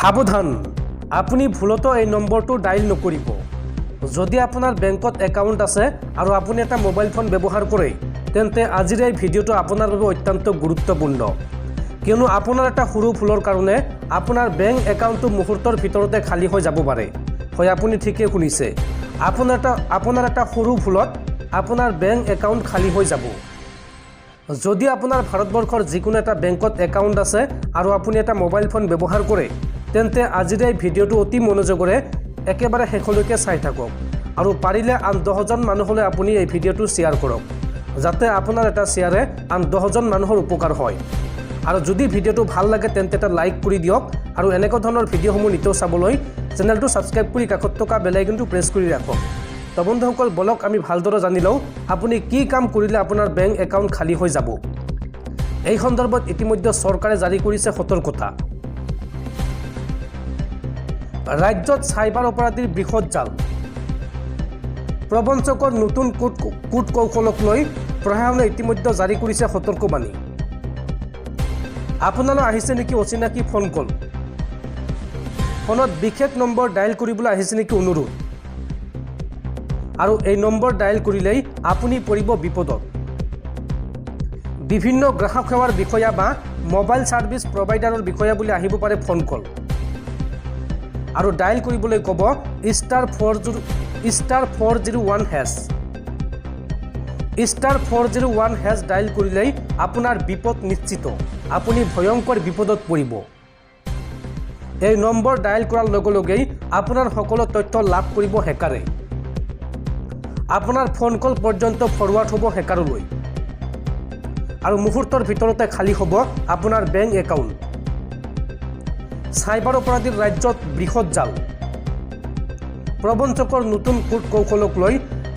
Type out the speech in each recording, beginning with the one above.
সাৱধান। আপুনি ভুলতো এই নম্বৰটো ডাইল নকৰিব। যদি আপোনাৰ বেংকত একাউণ্ট আছে আৰু আপুনি এটা মোবাইল ফোন ব্যৱহাৰ কৰে, তেন্তে আজিৰ এই ভিডিঅ'টো আপোনাৰ বাবে অত্যন্ত গুৰুত্বপূৰ্ণ। কিয়নো আপোনাৰ এটা সৰু ভুলৰ কাৰণে আপোনাৰ বেংক একাউণ্টটো মুহূৰ্তৰ ভিতৰতে খালী হৈ যাব পাৰে, হয় আপুনি ঠিকেই শুনিছে। আপোনাৰ এটা আপোনাৰ এটা সৰু ভুলত আপোনাৰ বেংক একাউণ্ট খালী হৈ যাব। যদি আপোনাৰ ভাৰতবৰ্ষৰ যিকোনো এটা বেংকত একাউণ্ট আছে আৰু আপুনি এটা মোবাইল ফোন ব্যৱহাৰ কৰে তেন্তে আজিৰ এই ভিডিঅ'টো অতি মনোযোগেৰে একেবাৰে শেষলৈকে চাই থাকক আৰু পাৰিলে আন দহজন মানুহলৈ আপুনি এই ভিডিঅ'টো শ্বেয়াৰ কৰক, যাতে আপোনাৰ এটা শ্বেয়াৰে আন দহজন মানুহৰ উপকাৰ হয়। আৰু যদি ভিডিঅ'টো ভালো লাগে তেন্তে এটা লাইক কৰি দিয়ক আৰু এনেকুৱা ধৰণৰ ভিডিঅ'সমূহ নিতৌ চাবলৈ চেনেলটো ছাবস্ক্ৰাইব কৰি কাষত থকা বেলাইকনটো প্ৰেছ কৰি ৰাখক। তো বন্ধুসকল, বলক আমি ভালদৰে জানি লওঁ আপুনি কি কাম কৰিলে আপোনাৰ বেংক একাউণ্ট খালী হৈ যাব। এই সন্দৰ্ভত ইতিমধ্যে চৰকাৰে জাৰি কৰিছে সতৰ্কতা। ৰাজ্যত চাইবাৰ অপৰাধীৰ বৃহৎ জাল। প্ৰবঞ্চকৰ নতুন কূট কূট কৌশলক লৈ প্ৰশাসনে ইতিমধ্যে জাৰি কৰিছে সতৰ্কবাণী আপোনালৈ আহিছে নেকি অচিনাকি ফোন কল? ফোনত বিশেষ নম্বৰ ডায়েল কৰিবলৈ আহিছে নেকি অনুৰোধ? আৰু এই নম্বৰ ডায়েল কৰিলেই আপুনি পৰিব বিপদত। বিভিন্ন গ্ৰাহক সেৱাৰ বিষয়া বা মোবাইল ছাৰ্ভিচ প্ৰভাইডাৰৰ বিষয়া বুলি আহিব পাৰে ফোন কল। আৰু ডায়েল কৰিবলৈ ক'ব star four zero' star four zero' one hash star four zero' one hash dial কৰিলেই আপোনাৰ বিপদ নিশ্চিত। আপুনি ভয়ংকৰ বিপদত পৰিব। এই নম্বৰ ডায়েল কৰাৰ লগে লগেই আপোনাৰ সকলো তথ্য লাভ কৰিব হেকাৰে। আপোনাৰ ফোন কল পৰ্যন্ত ফৰৱাৰ্ড হ'ব হেকাৰলৈ। আৰু মুহূৰ্তৰ ভিতৰতে খালী হ'ব আপোনাৰ বেংক একাউণ্ট চাইবাৰ অপৰাধীৰ ৰাজ্যত বৃহৎ জাল। প্ৰবঞ্চকৰ নতুন কূট কৌশলক লৈ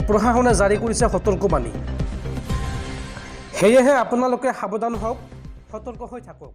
প্ৰশাসনে জাৰি কৰিছে সতৰ্কবাণী সেয়েহে আপোনালোকে সাৱধান হওক, সতৰ্ক হৈ থাকক।